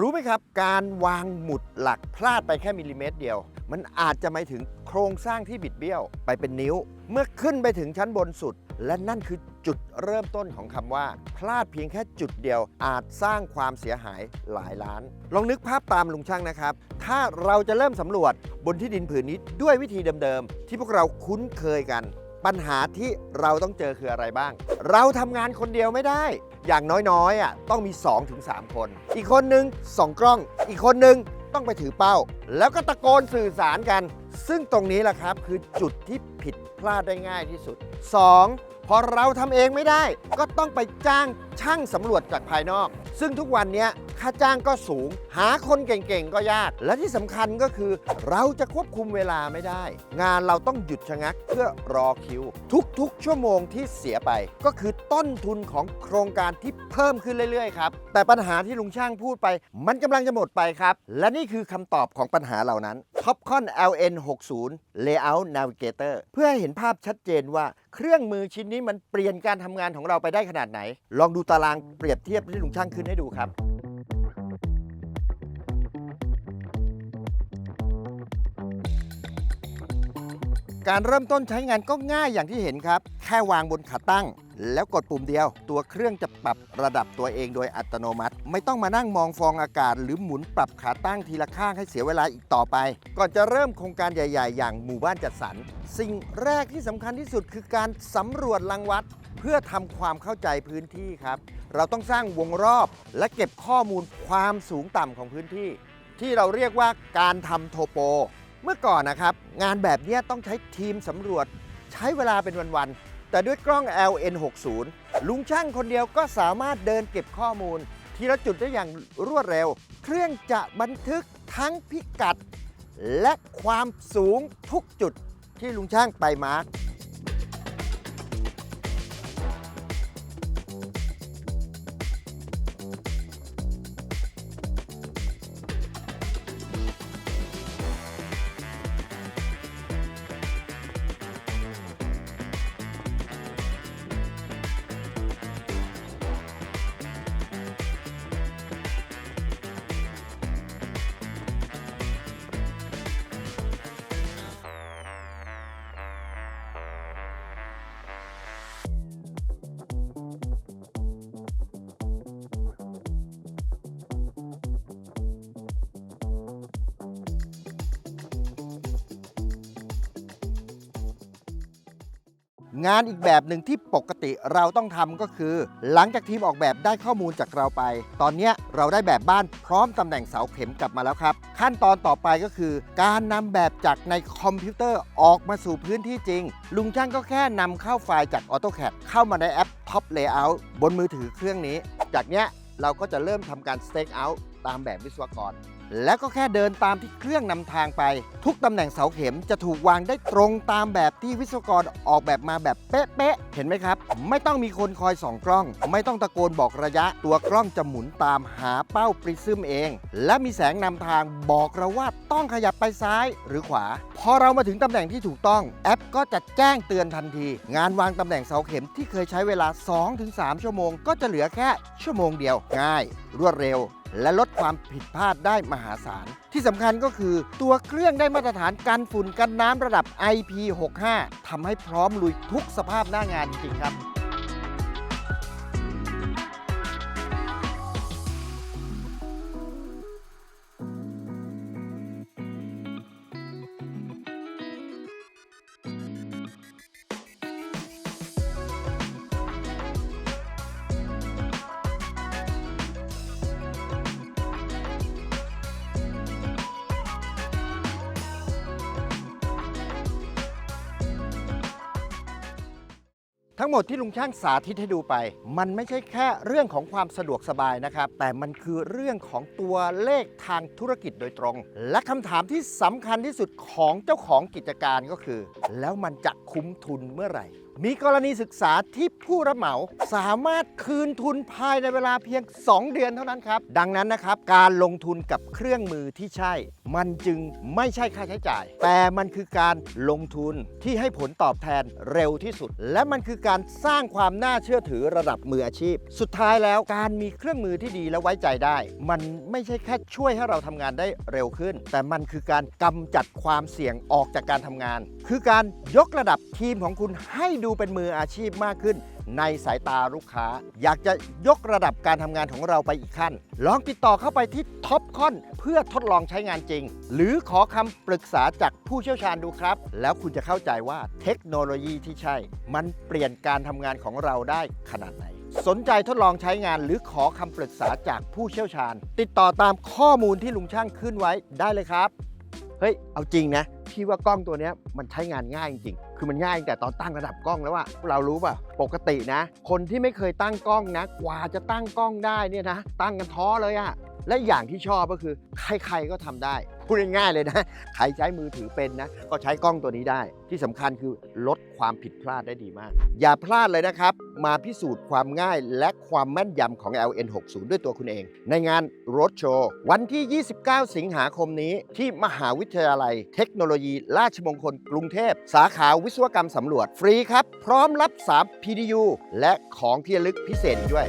รู้ไหมครับการวางหมุดหลักพลาดไปแค่มิลลิเมตรเดียว มันอาจจะไม่ถึงโครงสร้างที่บิดเบี้ยวไปเป็นนิ้ว เมื่อขึ้นไปถึงชั้นบนสุด และนั่นคือจุดเริ่มต้นของคำว่า พลาดเพียงแค่จุดเดียว อาจสร้างความเสียหายหลายล้าน ลองนึกภาพตามลุงช่างนะครับ ถ้าเราจะเริ่มสำรวจบนที่ดินผืนนี้ด้วยวิธีเดิมๆที่พวกเราคุ้นเคยกัน ปัญหาที่เราต้องเจอคืออะไรบ้าง เราทำงานคนเดียวไม่ได้ อย่างน้อยๆอะต้องมี 2-3 คน อีกคนนึงส่องกล้อง อีกคนนึงต้องไปถือเป้า แล้วก็ตะโกนสื่อสารกัน ซึ่งตรงนี้แหละครับคือจุดที่ผิดพลาดได้ง่ายที่สุด 2. พอเราทำเองไม่ได้ ก็ต้องไปจ้างช่างสำรวจจากภายนอก ซึ่งทุกวันเนี้ย ค่าจ้างก็สูง หาคนเก่งๆก็ยาก และที่สำคัญก็คือเราจะควบคุมเวลาไม่ได้ งานเราต้องหยุดชะงักเพื่อรอคิว ทุกๆ ชั่วโมงที่เสียไป ก็คือต้นทุนของโครงการที่เพิ่มขึ้นเรื่อยๆครับแต่ปัญหาที่ลุงช่างพูดไป มันกำลังจะหมดไปครับ และนี่คือคำตอบของปัญหาเหล่านั้น Topcon LN 60 Layout Navigator เพื่อให้เห็นภาพชัดเจนว่าเครื่องมือชิ้นนี้มันเปลี่ยนการทำงานของเราไปได้ขนาดไหน ลองดูตารางเปรียบเทียบที่ลุงช่างขึ้นให้ดูครับ การเริ่มต้นใช้งานก็ง่ายอย่างที่เห็นครับ แค่วางบนขาตั้ง แล้วกดปุ่มเดียว ตัวเครื่องจะปรับระดับตัวเองโดยอัตโนมัติ ไม่ต้องมานั่งมองฟองอากาศ หรือหมุนปรับขาตั้งทีละข้างให้เสียเวลาอีกต่อไป ก่อนจะเริ่มโครงการใหญ่ ๆ อย่างหมู่บ้านจัดสรรสิ่งแรกที่สำคัญที่สุดคือการสำรวจรังวัด เพื่อทำความเข้าใจพื้นที่ครับ เราต้องสร้างวงรอบ และเก็บข้อมูลความสูงต่ำของพื้นที่ ที่เราเรียกว่าการทำโทโป เมื่อก่อนนะครับ งานแบบนี้ต้องใช้ทีมสำรวจ ใช้เวลาเป็นวันๆ แต่ด้วยกล้อง LN60 ลุงช่างคนเดียวก็สามารถเดินเก็บข้อมูล ทีละจุดได้อย่างรวดเร็ว เครื่องจะบันทึกทั้งพิกัด และความสูงทุกจุดที่ลุงช่างไปมาร์ก งานอีกแบบหนึ่งที่ปกติเราต้องทำก็คือ หลังจากทีมออกแบบได้ข้อมูลจากเราไป ตอนนี้เราได้แบบบ้านพร้อมตำแหน่งเสาเข็มกลับมาแล้วครับ ขั้นตอนต่อไปก็คือ การนำแบบจากในคอมพิวเตอร์ออกมาสู่พื้นที่จริง ลุงช่างก็แค่นำเข้าไฟล์จาก AutoCAD เข้ามาในแอป Top Layout บนมือถือเครื่องนี้ จากนี้เราก็จะเริ่มทำการ stake out ตามแบบวิศวกร และก็แค่เดินตามที่เครื่องนำทางไป ทุกตำแหน่งเสาเข็มจะถูกวางได้ตรงตามแบบที่วิศวกรออกแบบมาแบบเป๊ะๆเห็นไหมครับ ไม่ต้องมีคนคอยส่องกล้อง ไม่ต้องตะโกนบอกระยะ ตัวกล้องจะหมุนตามหาเป้าปริซึมเอง และมีแสงนำทางบอกเราว่าต้องขยับไปซ้ายหรือขวา พอเรามาถึงตำแหน่งที่ถูกต้อง แอปก็จะแจ้งเตือนทันที งานวางตำแหน่งเสาเข็มที่เคยใช้เวลา 2-3 ชั่วโมง ก็จะเหลือแค่ชั่วโมงเดียวง่าย รวดเร็ว และลดความผิดพลาดได้มหาศาล ที่สำคัญก็คือตัวเครื่องได้มาตรฐานกันฝุ่นกันน้ำระดับ IP65 ทำให้พร้อมลุยทุกสภาพหน้างานจริงๆครับ ทั้งหมดที่ลุงช่างสาธิตให้ดูไป มันไม่ใช่แค่เรื่องของความสะดวกสบายนะครับ แต่มันคือเรื่องของตัวเลขทางธุรกิจโดยตรง และคำถามที่สำคัญที่สุดของเจ้าของกิจการก็คือ แล้วมันจะคุ้มทุนเมื่อไหร่ มีกรณีศึกษาที่ผู้รับเหมาสามารถคืนทุนภายในเวลาเพียง 2 เดือนเท่านั้นครับ ดังนั้นนะครับ การลงทุนกับเครื่องมือที่ใช่ มันจึงไม่ใช่ค่าใช้จ่าย แต่มันคือการลงทุนที่ให้ผลตอบแทนเร็วที่สุด และมันคือการสร้างความน่าเชื่อถือระดับมืออาชีพ สุดท้ายแล้วการมีเครื่องมือที่ดีและไว้ใจได้ มันไม่ใช่แค่ช่วยให้เราทำงานได้เร็วขึ้น แต่มันคือการกำจัดความเสี่ยงออกจากการทำงาน คือการยกระดับทีมของคุณให้ดููเป็นมืออาชีพมากขึ้น ในสายตาลูกค้า อยากจะยกระดับการทำงานของเราไปอีกขั้น ลองติดต่อเข้าไปที่ท็อปคอนเพื่อทดลองใช้งานจริง หรือขอคำปรึกษาจากผู้เชี่ยวชาญดูครับ แล้วคุณจะเข้าใจว่าเทคโนโลยีที่ใช่ มันเปลี่ยนการทำงานของเราได้ขนาดไหนสนใจทดลองใช้งานหรือขอคำปรึกษาจากผู้เชี่ยวชาญ ติดต่อตามข้อมูลที่ลุงช่างขึ้นไว้ได้เลยครับ เฮ้ยเอาจริงนะพี่ว่ากล้องตัวนี้มันใช้งานง่ายจริงๆคือมันง่ายแต่ตอนตั้งระดับกล้องแล้วว่าเรารู้ป่ะปกตินะ คนที่ไม่เคยตั้งกล้องนะ กว่าจะตั้งกล้องได้เนี่ยนะตั้งกันท้อเลยอะ และอย่างที่ชอบก็คือ ใครๆก็ทำได้พูดง่ายๆเลยนะ ใครใช้มือถือเป็นนะ ก็ใช้กล้องตัวนี้ได้ ที่สำคัญคือลดความผิดพลาดได้ดีมาก อย่าพลาดเลยนะครับ มาพิสูจน์ความง่ายและความแม่นยำของ LN60 ด้วยตัวคุณเอง ในงาน Road Show วันที่ 29 สิงหาคมนี้ ที่มหาวิทยาลัย เทคโนโลยี ราชมงคลกรุงเทพ สาขาวิศวกรรมสำรวจ ฟรีครับ พร้อมรับ 3 PDU และของที่ระลึกพิเศษด้วย